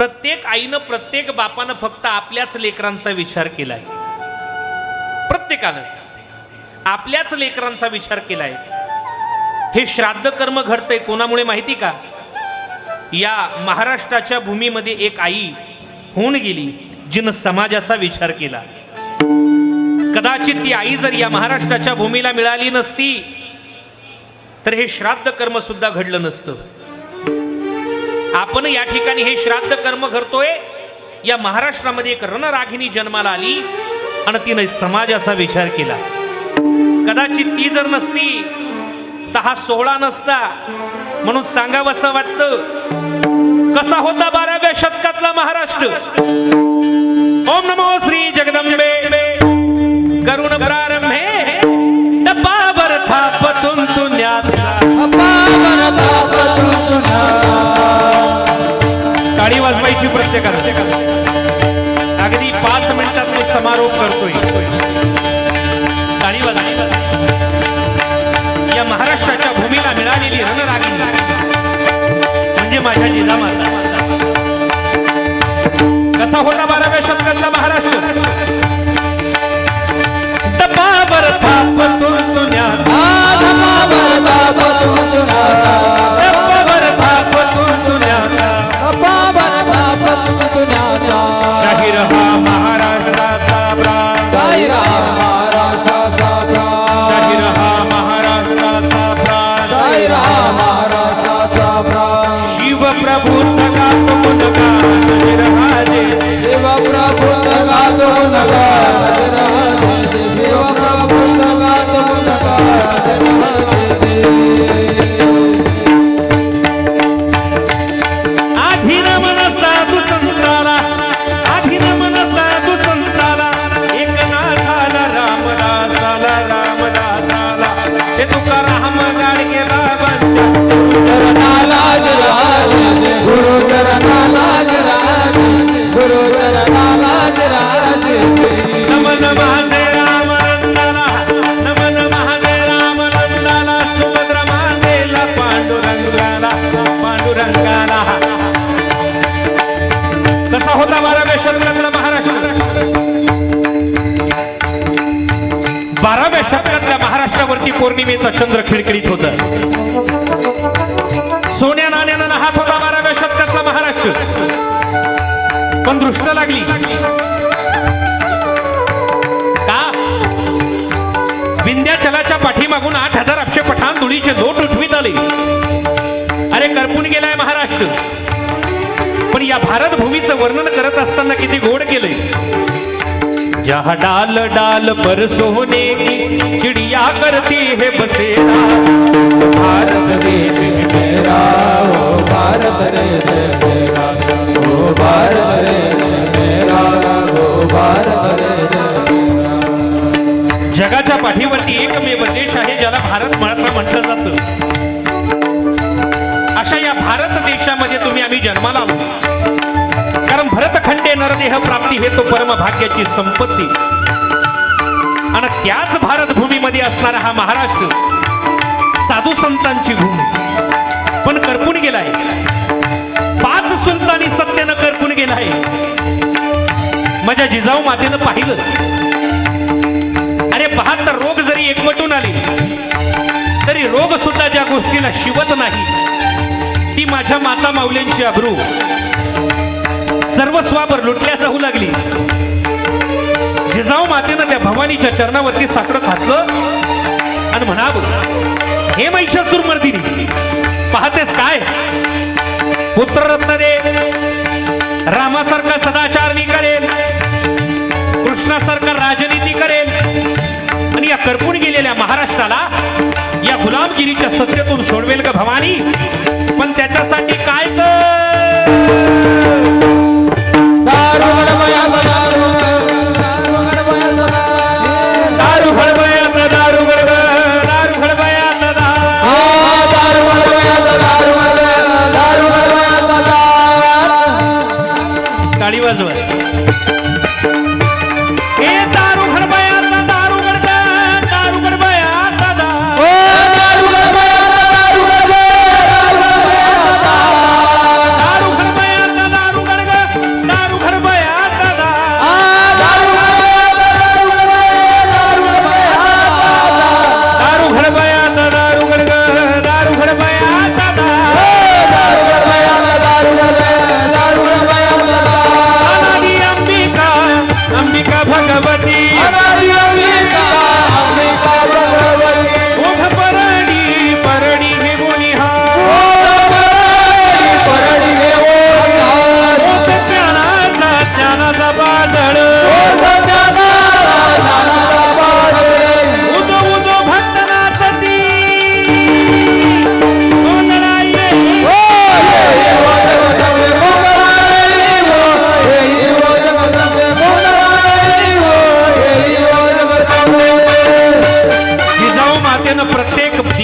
प्रत्येक आईनं प्रत्येक बापानं फक्त आपल्याच लेकरांचा विचार केलाय. प्रत्येकानं. आपल्याच लेकरांचा विचार केलाय. हे श्राद्ध कर्म घडतंय कोणामुळे माहिती का? या महाराष्ट्राच्या भूमीमध्ये एक आई होऊन गेली जिनं समाजाचा विचार केला. कदाचित ती आई जर या महाराष्ट्राच्या भूमीला मिळाली नसती तर हे श्राद्ध कर्म सुद्धा घडलं नसतं. आपण या ठिकाणी हे श्राद्ध कर्म करतोय या महाराष्ट्रामध्ये एक रणरागिनी जन्माला आली आणि तिने समाजाचा विचार केला. कदाचित ती जर नसती तर हा सोहळा नसता म्हणून सांगावं असं वाटतं कसा होता बाराव्या शतकातला महाराष्ट्र? ओम नमो श्री जगदंबे. करुण प्रारंभ वाजवायची अगदी पाच मिनिटात मी समारोप करतोय. या महाराष्ट्राच्या भूमीला मिळालेली रणरागिनी म्हणजे माझ्या जिजामाता. कसा होता बाराव्या शतकातला महाराष्ट्र? na बाराव्या शतकातल्या महाराष्ट्रावरती पौर्णिमेचा चंद्र खिळखिळीत होत. सोन्या नाण्यानं हात होता बाराव्या शतकातला महाराष्ट्र. पण दृष्ट लागली. का? विंध्याचलाच्या पाठीमागून आठ हजार अक्षे पठाण धुळीचे लोट उठवीत आले. अरे करपून गेलाय महाराष्ट्र. पण या भारत भूमीचं वर्णन करत असताना किती गोड केलंय. जहा डाल डाल पर सोने की चिड़िया करती है बसेरा। भारत देश मेरा ओ भारत देश मेरा ओ भारत देश मेरा ओ भारत देश जगाच्या पाठीवरती एकमेव देश आहे ज्याला भारत म्हणत म्हटलं जातं. अशा या भारत देशामध्ये तुम्ही आम्ही जन्माला आलो नरदेह प्राप्ती हे तो परम भाग्याची संपत्ती. आणि त्याच भारत भूमीमध्ये असणारा हा महाराष्ट्र साधू संतांची भूमी. पण करपून गेलाय. पाच सुलतानी सत्यानं करपून गेलाय. माझ्या जिजाऊ मातेनं पाहिलं. अरे बहात्तर रोग जरी एकवटून आले तरी रोग सुद्धा ज्या गोष्टीला शिवत नाही ती माझ्या माता माऊलींची अब्रू. सर्व सर्वस्वावर लुटल्या जाऊ लागली. जिजाऊ मातेनं त्या भवानीच्या चरणावरती साखर घातलं आणि म्हणावं हे महिषासूर मर्दिनी पाहतेस काय? पुत्ररत्न दे रामासारखा सदाचार मी करेल कृष्णासारखा राजनीती करेल आणि या करपून गेलेल्या महाराष्ट्राला या गुलामगिरीच्या सत्तेतून सोडवेल का भवानी? पण त्याच्यासाठी काय कर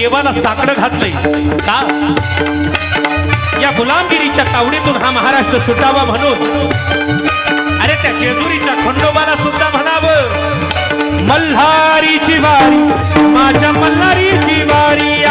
देवाला साकडं घातलंय. का? या गुलामगिरीच्या तावडीतून हा महाराष्ट्र सुटावा म्हणून. अरे त्या जेजुरीच्या खंडोबाला सुद्धा म्हणावं. मल्हारीची वारी माझ्या मल्हारीची वारी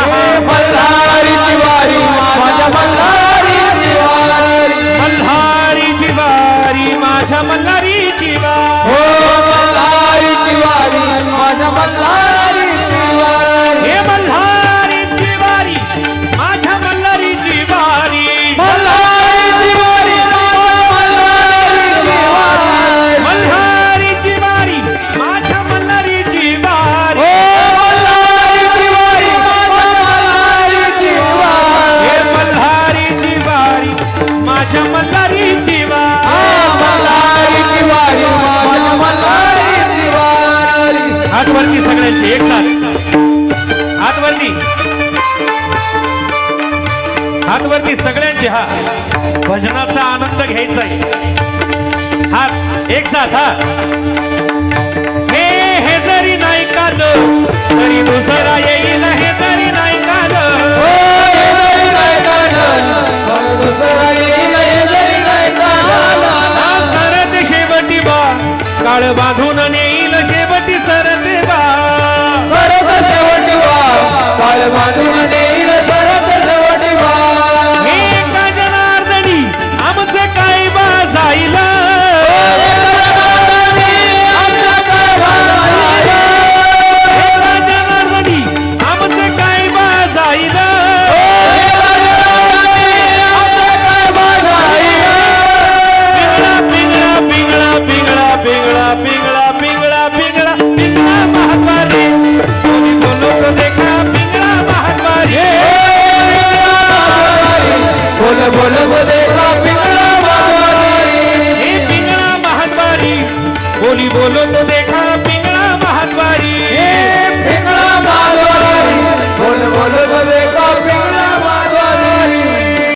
हातवरती सगळ्यांचे हा भजनाचा आनंद घ्यायचा हा हात एक साथ हा हे हे जरी नाही का तरी दुसरा येईल हे जरी नाही का बोलवू देवा पिंगळा महाद्वारी. पिंगळा महाद्वारी. बोली बोलो